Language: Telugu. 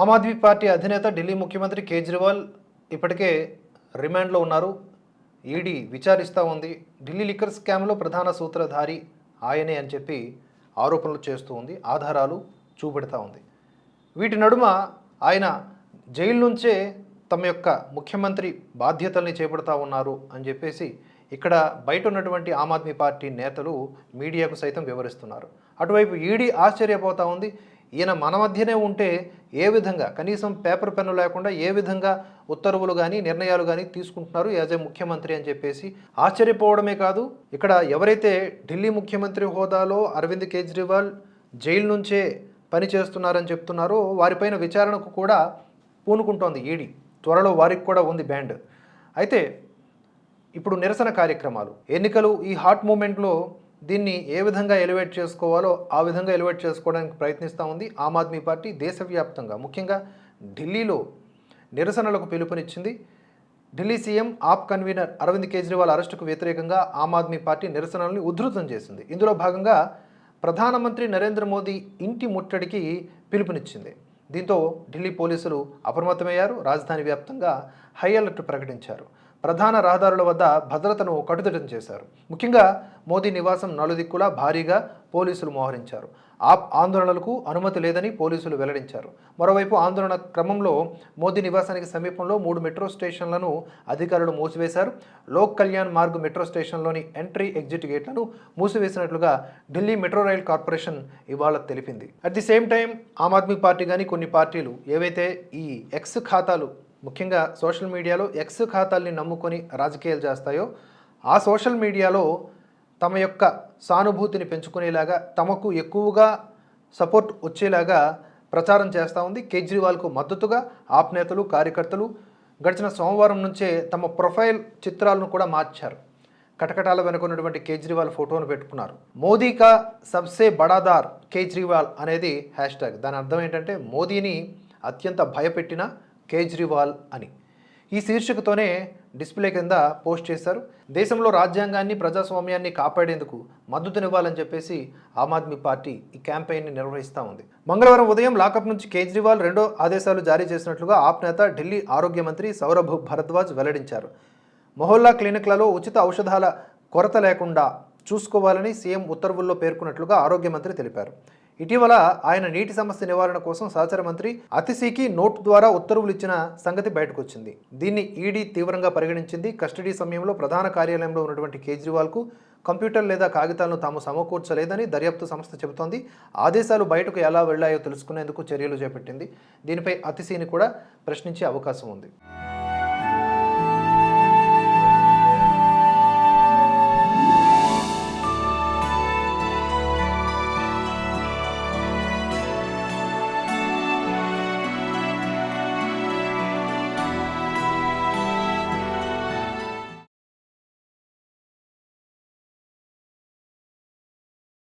ఆమ్ ఆద్మీ పార్టీ అధినేత ఢిల్లీ ముఖ్యమంత్రి కేజ్రీవాల్ ఇప్పటికే రిమాండ్లో ఉన్నారు. ఈడీ విచారిస్తూ ఉంది. ఢిల్లీ లిక్కర్ స్కామ్లో ప్రధాన సూత్రధారి ఆయనే అని చెప్పి ఆరోపణలు చేస్తూ ఉంది. ఆధారాలు చూపెడతా ఉంది. వీటి నడుమ ఆయన జైలు నుంచే తమ యొక్క ముఖ్యమంత్రి బాధ్యతల్ని చేపడతా ఉన్నారు అని చెప్పేసి ఇక్కడ బయట ఉన్నటువంటి ఆమ్ ఆద్మీ పార్టీ నేతలు మీడియాకు సైతం వివరిస్తున్నారు. అటువైపు ఈడీ ఆశ్చర్యపోతా ఉంది. ఈయన మన మధ్యనే ఉంటే ఏ విధంగా కనీసం పేపర్ పెన్ను లేకుండా ఏ విధంగా ఉత్తర్వులు కానీ నిర్ణయాలు కానీ తీసుకుంటున్నారు యాజ్ ఏ ముఖ్యమంత్రి అని చెప్పేసి ఆశ్చర్యపోవడమే కాదు ఇక్కడ ఎవరైతే ఢిల్లీ ముఖ్యమంత్రి హోదాలో అరవింద్ కేజ్రీవాల్ జైలు నుంచే పని చేస్తున్నారని చెప్తున్నారో వారిపైన విచారణకు కూడా పూనుకుంటోంది ఈడీ. త్వరలో వారికి కూడా ఉంది బ్యాండ్. అయితే ఇప్పుడు నిరసన కార్యక్రమాలు ఎన్నికలు ఈ హాట్ మూమెంట్లో దీన్ని ఏ విధంగా ఎలివేట్ చేసుకోవాలో ఆ విధంగా ఎలివేట్ చేసుకోవడానికి ప్రయత్నిస్తూ ఉంది ఆమ్ ఆద్మీ పార్టీ దేశవ్యాప్తంగా. ముఖ్యంగా ఢిల్లీలో నిరసనలకు పిలుపునిచ్చింది. Delhi CM AAP convener Arvind Kejriwal అరెస్టుకు వ్యతిరేకంగా ఆమ్ ఆద్మీ పార్టీ నిరసనలను ఉధృతం చేసింది. ఇందులో భాగంగా ప్రధానమంత్రి నరేంద్ర మోదీ ఇంటి ముట్టడికి పిలుపునిచ్చింది. దీంతో ఢిల్లీ పోలీసులు అప్రమత్తమయ్యారు. రాజధాని వ్యాప్తంగా హై అలర్ట్ ప్రకటించారు. ప్రధాన రహదారుల వద్ద భద్రతను కట్టుదిట్టం చేశారు. ముఖ్యంగా మోదీ నివాసం నలుదిక్కులా భారీగా పోలీసులు మోహరించారు. ఆ ఆందోళనలకు అనుమతి లేదని పోలీసులు వెల్లడించారు. మరోవైపు ఆందోళన క్రమంలో మోదీ నివాసానికి సమీపంలో మూడు మెట్రో స్టేషన్లను అధికారులు మూసివేశారు. లోక్ కళ్యాణ్ మార్గ్ మెట్రో స్టేషన్లోని ఎంట్రీ ఎగ్జిట్ గేట్లను మూసివేసినట్లుగా ఢిల్లీ మెట్రో రైల్ కార్పొరేషన్ ఇవాళ తెలిపింది. At the same time Aam Aadmi party కానీ కొన్ని పార్టీలు ఏవైతే ఈ ఎక్స్ ఖాతాలు ముఖ్యంగా సోషల్ మీడియాలో ఎక్స్ ఖాతాల్ని నమ్ముకొని రాజకీయాలు చేస్తాయో ఆ సోషల్ మీడియాలో తమ యొక్క సానుభూతిని పెంచుకునేలాగా తమకు ఎక్కువగా సపోర్ట్ వచ్చేలాగా ప్రచారం చేస్తూ ఉంది. కేజ్రీవాల్కు మద్దతుగా ఆప్ నేతలు కార్యకర్తలు గడిచిన సోమవారం నుంచే తమ ప్రొఫైల్ చిత్రాలను కూడా మార్చారు. కటకటాల వెనుకున్నటువంటి కేజ్రీవాల్ ఫోటోను పెట్టుకున్నారు. మోదీ కా సబ్సే బడాదార్ కేజ్రీవాల్ అనేది హ్యాష్ ట్యాగ్. దాని అర్థం ఏంటంటే మోదీని అత్యంత భయపెట్టిన కేజ్రీవాల్ అని. ఈ శీర్షికతోనే డిస్ప్లే కింద పోస్ట్ చేశారు. దేశంలో రాజ్యాంగాన్ని ప్రజాస్వామ్యాన్ని కాపాడేందుకు మద్దతునివ్వాలని చెప్పేసి ఆమ్ ఆద్మీ పార్టీ ఈ క్యాంపెయిన్ని నిర్వహిస్తూ ఉంది. మంగళవారం ఉదయం లాకప్ నుంచి కేజ్రీవాల్ రెండో ఆదేశాలు జారీ చేసినట్లుగా ఆప్ నేత ఢిల్లీ ఆరోగ్య మంత్రి సౌరభ్ భరద్వాజ్ వెల్లడించారు. మొహల్లా క్లినిక్లలో ఉచిత ఔషధాల కొరత లేకుండా చూసుకోవాలని సీఎం ఉత్తర్వుల్లో పేర్కొన్నట్లుగా ఆరోగ్య మంత్రి తెలిపారు. ఇటీవల ఆయన నీటి సమస్య నివారణ కోసం సహచర మంత్రి అతిశీకి నోట్ ద్వారా ఉత్తర్వులు ఇచ్చిన సంగతి బయటకొచ్చింది. దీన్ని ఈడీ తీవ్రంగా పరిగణించింది. కస్టడీ సమయంలో ప్రధాన కార్యాలయంలో ఉన్నటువంటి కేజ్రీవాల్కు కంప్యూటర్ లేదా కాగితాలను తాము సమకూర్చలేదని దర్యాప్తు సంస్థ చెబుతోంది. ఆదేశాలు బయటకు ఎలా వెళ్ళాయో తెలుసుకునేందుకు చర్యలు చేపట్టింది. దీనిపై అతిశీని కూడా ప్రశ్నించే అవకాశం ఉంది.